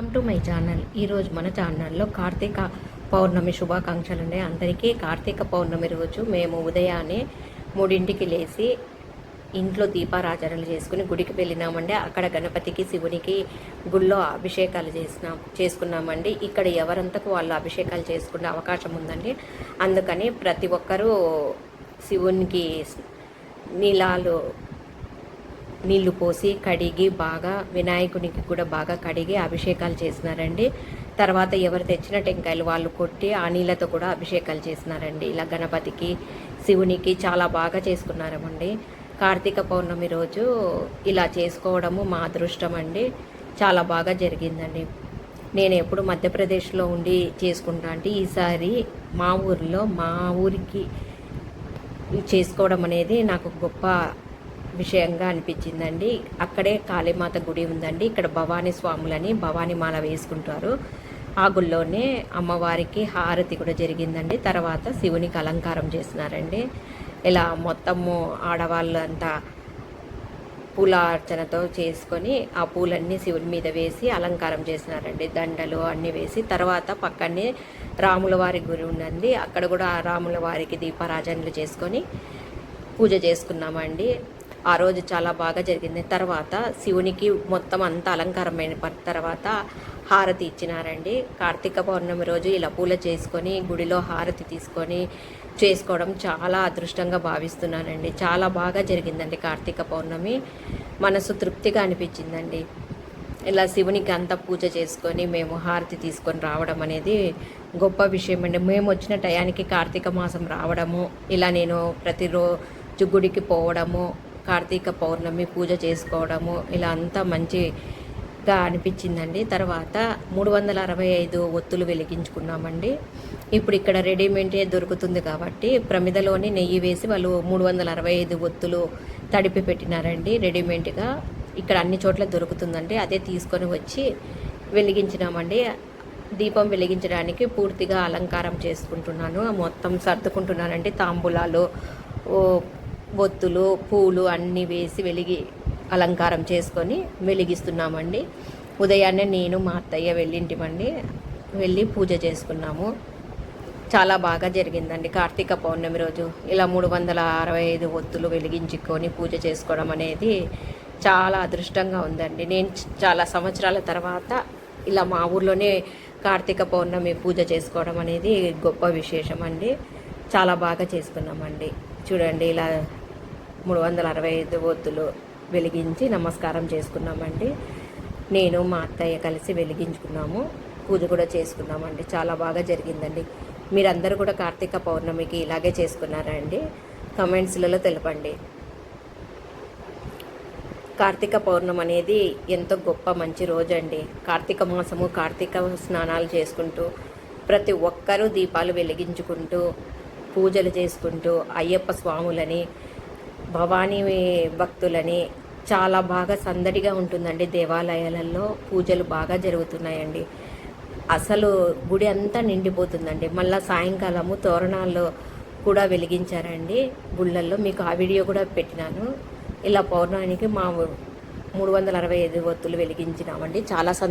Welcome to my channel. ఈరోజు మన ఛానల్లో కార్తీక పౌర్ణమి శుభాకాంక్షలు ఉన్నాయి. అందరికీ కార్తీక పౌర్ణమి రోజు మేము ఉదయాన్నే మూడింటికి లేచి ఇంట్లో దీపారాధనలు చేసుకుని గుడికి వెళ్ళినామండి. అక్కడ గణపతికి శివునికి గుళ్ళో అభిషేకాలు చేసినాం చేసుకున్నామండి. ఇక్కడ ఎవరంతకు వాళ్ళు అభిషేకాలు చేసుకునే అవకాశం ఉందండి. అందుకని ప్రతి ఒక్కరూ శివునికి నీలాలు నీళ్ళు పోసి కడిగి బాగా వినాయకునికి కూడా బాగా కడిగి అభిషేకాలు చేసినారండి. తర్వాత ఎవరు తెచ్చిన టెంకాయలు వాళ్ళు కొట్టి ఆ నీళ్ళతో కూడా అభిషేకాలు చేసినారండి. ఇలా గణపతికి శివునికి చాలా బాగా చేసుకున్నారమండి. కార్తీక పౌర్ణమి రోజు ఇలా చేసుకోవడము మా అదృష్టం అండి చాలా బాగా జరిగిందండి. నేను ఎప్పుడు మధ్యప్రదేశ్లో ఉండి చేసుకుంటా అంటే ఈసారి మా ఊరిలో మా ఊరికి చేసుకోవడం అనేది నాకు గొప్ప విషయంగా అనిపించిందండి. అక్కడే కాళీమాత గుడి ఉందండి. ఇక్కడ భవానీ స్వాములని భవానీ మాల వేసుకుంటారు. ఆ గుళ్ళోనే అమ్మవారికి హారతి కూడా జరిగిందండి. తర్వాత శివునికి అలంకారం చేసినారండి ఇలా మొత్తము ఆడవాళ్ళంతా పూల అర్చనతో చేసుకొని ఆ పూలన్నీ శివుని మీద వేసి అలంకారం చేసినారండి దండలు అన్నీ వేసి తర్వాత పక్కనే రాముల వారి గురి ఉన్నది అక్కడ కూడా రాముల వారికి దీపారాజనలు చేసుకొని పూజ చేసుకున్నామండి. ఆ రోజు చాలా బాగా జరిగింది. తర్వాత శివునికి మొత్తం అంతా అలంకారమైన తర్వాత హారతి ఇచ్చినారండి. కార్తీక పౌర్ణమి రోజు ఇలా పూల చేసుకొని గుడిలో హారతి తీసుకొని చేసుకోవడం చాలా అదృష్టంగా భావిస్తున్నానండి. చాలా బాగా జరిగిందండి కార్తీక పౌర్ణమి. మనసు తృప్తిగా అనిపించిందండి. ఇలా శివునికి అంతా పూజ చేసుకొని మేము హారతి తీసుకొని రావడం అనేది గొప్ప విషయం అండి. మేము వచ్చిన టయానికి కార్తీక మాసం రావడము ఇలా నేను ప్రతిరోజు గుడికి పోవడము కార్తీక పౌర్ణమి పూజ చేసుకోవడము ఇలా అంతా మంచిగా అనిపించిందండి. తర్వాత మూడు వందల అరవై ఐదు ఒత్తులు వెలిగించుకున్నామండి. ఇప్పుడు ఇక్కడ రెడీమేడే దొరుకుతుంది కాబట్టి ప్రమిదలోని నెయ్యి వేసి వాళ్ళు మూడు వందల అరవై ఐదు ఒత్తులు తడిపి పెట్టినారండి రెడీమేడ్గా. ఇక్కడ అన్ని చోట్ల దొరుకుతుందండి. అదే తీసుకొని వచ్చి వెలిగించినామండి. దీపం వెలిగించడానికి పూర్తిగా అలంకారం చేసుకుంటున్నాను. మొత్తం సర్దుకుంటున్నానండి తాంబూలాలు ఓ, ఒత్తులు పూలు అన్నీ వేసి వెలిగి అలంకారం చేసుకొని వెలిగిస్తున్నామండి. ఉదయాన్నే నేను మా అత్తయ్య వెళ్ళింటిమండి. వెళ్ళి పూజ చేసుకున్నాము. చాలా బాగా జరిగిందండి. కార్తీక పౌర్ణమి రోజు ఇలా మూడు వందల అరవై ఐదు ఒత్తులు వెలిగించుకొని పూజ చేసుకోవడం అనేది చాలా అదృష్టంగా ఉందండి. నేను చాలా సంవత్సరాల తర్వాత ఇలా మా ఊర్లోనే కార్తీక పౌర్ణమి పూజ చేసుకోవడం అనేది గొప్ప విశేషం అండి చాలా బాగా చేసుకున్నామండి. చూడండి ఇలా మూడు వందల అరవై ఐదు ఒత్తులు వెలిగించి నమస్కారం చేసుకున్నామండి. నేను మా అత్తయ్య కలిసి వెలిగించుకున్నాము. పూజ కూడా చేసుకున్నామండి. చాలా బాగా జరిగిందండి. మీరందరూ కూడా కార్తీక పౌర్ణమికి ఇలాగే చేసుకున్నారా అండి? కమెంట్స్లలో తెలపండి. కార్తీక పౌర్ణమి అనేది ఎంతో గొప్ప మంచి రోజు అండి కార్తీక మాసము కార్తీక స్నానాలు చేసుకుంటూ ప్రతి ఒక్కరూ దీపాలు వెలిగించుకుంటూ పూజలు చేసుకుంటూ అయ్యప్ప స్వాములని భవానీ భక్తులని చాలా బాగా సందడిగా ఉంటుందండి దేవాలయాలలో. పూజలు బాగా జరుగుతున్నాయండి. అసలు గుడి అంతా నిండిపోతుందండి. మళ్ళీ సాయంకాలము తోరణాల్లో కూడా వెలిగించారండి. గుళ్ళల్లో మీకు ఆ వీడియో కూడా పెట్టినాను. ఇలా పౌర్ణానికి మా మూడు వందల అరవై ఐదు ఒత్తులు వెలిగించినామండి. చాలా సంద